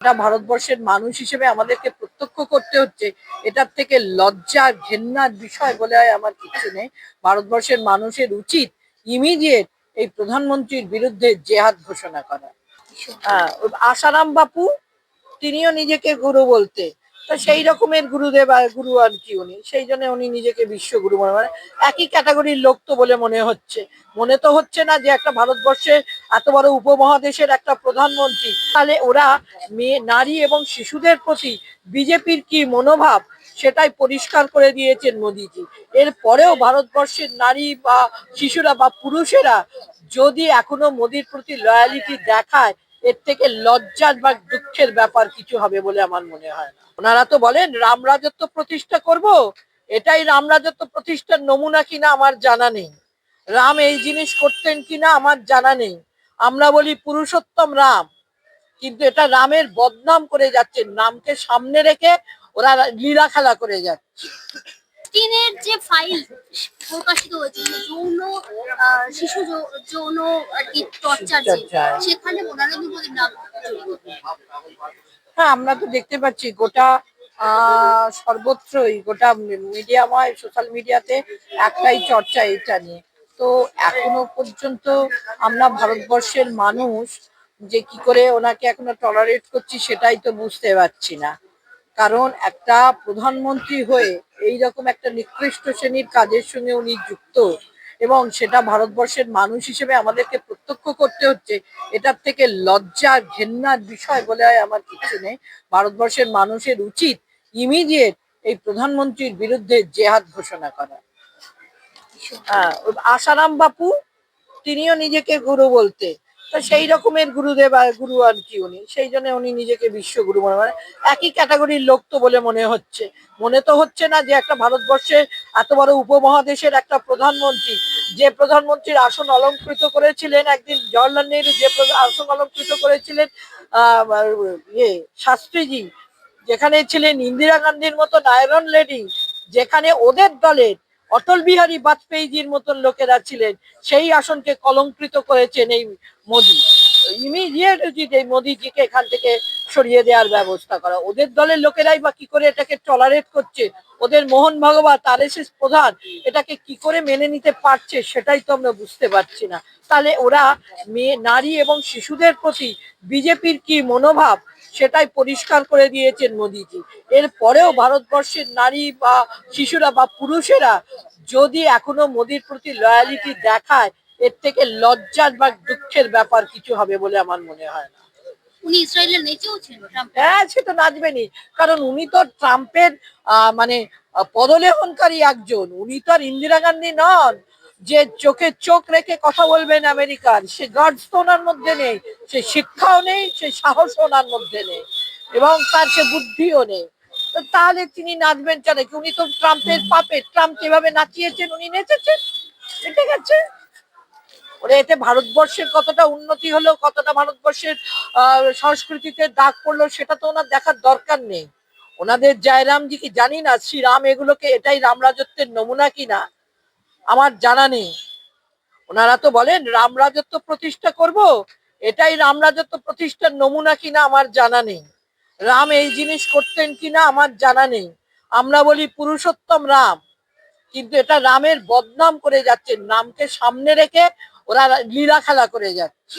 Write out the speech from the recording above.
এটা ভারতবর্ষের মানুষ হিসেবে আমাদেরকে প্রত্যক্ষ করতে হচ্ছে এটার থেকে লজ্জা ঘেন্নার বিষয় বলে আমার কিছু নেই। ভারতবর্ষের মানুষের উচিত ইমিডিয়েট এই প্রধানমন্ত্রীর বিরুদ্ধে জেহাদ ঘোষণা করা। হ্যাঁ, আসারাম বাপু তিনিও নিজেকে গুরু বলতে। তো সেই রকমের গুরুদেব গুরু আর কি উনি। সেই জন্য উনি নিজেকে বিশ্বগুরু মনে মানে একই ক্যাটাগরির লোক তো বলে মনে হচ্ছে। মনে তো হচ্ছে না যে একটা ভারতবর্ষে এত বড় উপমহাদেশের একটা প্রধানমন্ত্রী। তাহলে ওরা মেয়ে, নারী এবং শিশুদের প্রতি বিজেপির কি মনোভাব? সেটাই পরিষ্কার করে দিয়েছেন মোদিজি। এর পরেও ভারতবর্ষের নারী বা শিশুরা বা পুরুষেরা যদি এখনও মোদির প্রতি লয়ালিটি দেখায় এর থেকে লজ্জার বা দুঃখের ব্যাপার কিছু হবে বলে আমার মনে হয় না। ওনারা তো বলেন, রাম রাজত্ব প্রতিষ্ঠা করব। এটাই রাম রাজত্ব প্রতিষ্ঠার নমুনা কিনা আমার জানা নেই। রাম এই জিনিস করতেন কিনা আমার জানা নেই। আমরা বলি পুরুষোত্তম রাম। কিন্তু এটা রামের বদনাম করে যাচ্ছে নামকে সামনে রেখে ওরা লীলা খেলা করে যাচ্ছে। চীনের যে ফাইল প্রকাশিত হয়েছে যৌন শিশু যৌন আর কি টর্চার সেখানে মনানন্দ মোদীর নাম হ্যাঁ আমরা তো দেখতে পাচ্ছি গোটা সর্বত্রই গোটা মিডিয়া মিডিয়াময় সোশ্যাল মিডিয়াতে একটাই চর্চা এটা নিয়ে। তো এখনও পর্যন্ত আমরা ভারতবর্ষের মানুষ যে কি করে ওনাকে এখনও টলারেট করছি সেটাই তো বুঝতে পারছি না। কারণ একটা প্রধানমন্ত্রী হয়ে এই রকম একটা নিকৃষ্ট শ্রেণির কাজের সঙ্গে উনি যুক্ত এবং সেটা ভারতবর্ষের মানুষ হিসেবে আমাদেরকে প্রত্যক্ষ করতে হচ্ছে, এটার থেকে লজ্জা ঘেন্নার বিষয় বলে আমার কিছু নেই। ভারতবর্ষের মানুষের উচিত ইমিডিয়েট এই প্রধানমন্ত্রীর বিরুদ্ধে জেহাদ ঘোষণা করা। আসারাম বাপু, তিনিও নিজেকে গুরু বলতে। সেই রকমের গুরুদেব গুরু আর কি উনি। সেই জন্য উনি নিজেকে বিশ্বগুরু মনে মানে একই ক্যাটাগরির লোক তো বলে মনে হচ্ছে। মনে তো হচ্ছে না যে একটা ভারতবর্ষে এত বড় উপমহাদেশের একটা প্রধানমন্ত্রী, যে প্রধানমন্ত্রীর আসন অলঙ্কৃত করেছিলেন একদিন জওয়াহরলাল নেহরু, যে আসন অলঙ্কৃত করেছিলেন ইয়ে শাস্ত্রীজি, যেখানে ছিলেন ইন্দিরা গান্ধীর মতো আয়রন লেডি, যেখানে ওদের দলের অটল বিহারী বাজপেয়ীজির মতন লোকেরা ছিলেন সেই আসনকে কলঙ্কৃত করেছেন এই মোদি। ইমিডিয়েট উচিত এই মোদিজিকে এখান থেকে সরিয়ে দেওয়ার ব্যবস্থা করা। ওদের দলের লোকেরাই বা কি করে এটাকে টলারেট করছে? ওদের মোহন ভাগবত আর প্রধান, এটাকে কি করে মেনে নিতে পারছে সেটাই তো আমরা বুঝতে পারছি না। তাহলে ওরা মেয়ে নারী এবং শিশুদের প্রতি বিজেপির কি মনোভাব সেটাই পরিষ্কার করে দিয়েছেন মোদিজি। এর পরেও ভারতবর্ষের নারী বা শিশুরা বা পুরুষেরা যদি এখনও মোদির প্রতি লয়ালিটি দেখায় এর থেকে লজ্জার বা দুঃখের ব্যাপার কিছু হবে বলে আমার মনে হয় না। উনি ইসরায়েলের নেচেও ছিল হ্যাঁ সে তো নাচবেনই কারণ উনি তো ট্রাম্পের মানে আহ, পদলেখনকারী একজন। উনি তো আর ইন্দিরা গান্ধী নন। যে চোখে চোখ রেখে কথা বলবেন আমেরিকার সে গার্ডস তো ওনার মধ্যে নেই সে শিক্ষাও নেই সে সাহস ওনার মধ্যে নেই এবং তার সে বুদ্ধিও নেই। তো তাহলে তিনি নাচবেন কেন? কি উনি তো ট্রাম্পের পাপে ট্রাম্প যেভাবে নাচিয়েছেন উনি নেচেছেন? ঠিক আছে ওরে, এতে ভারতবর্ষের কতটা উন্নতি হলো, কতটা ভারতবর্ষের সংস্কৃতিতে দাগ পড়ল, সেটা তো ওনার দেখার দরকার নেই। ওনাদের জয়রামজি কি জানি না, শ্রীরাম এগুলোকে এটাই রাম রাজত্বের নমুনা কিনা আমার জানা নেই। ওনারা তো বলেন, রাম রাজত্ব প্রতিষ্ঠা করব, এটাই রাম রাজত্ব প্রতিষ্ঠার নমুনা কিনা আমার জানা নেই। রাম এই জিনিস করতেন কিনা আমার জানা নেই। আমরা বলি পুরুষোত্তম রাম, কিন্তু এটা রামের বদনাম করে যাচ্ছে। নামকে সামনে রেখে ওরা লীলা খেলা করে যাচ্ছে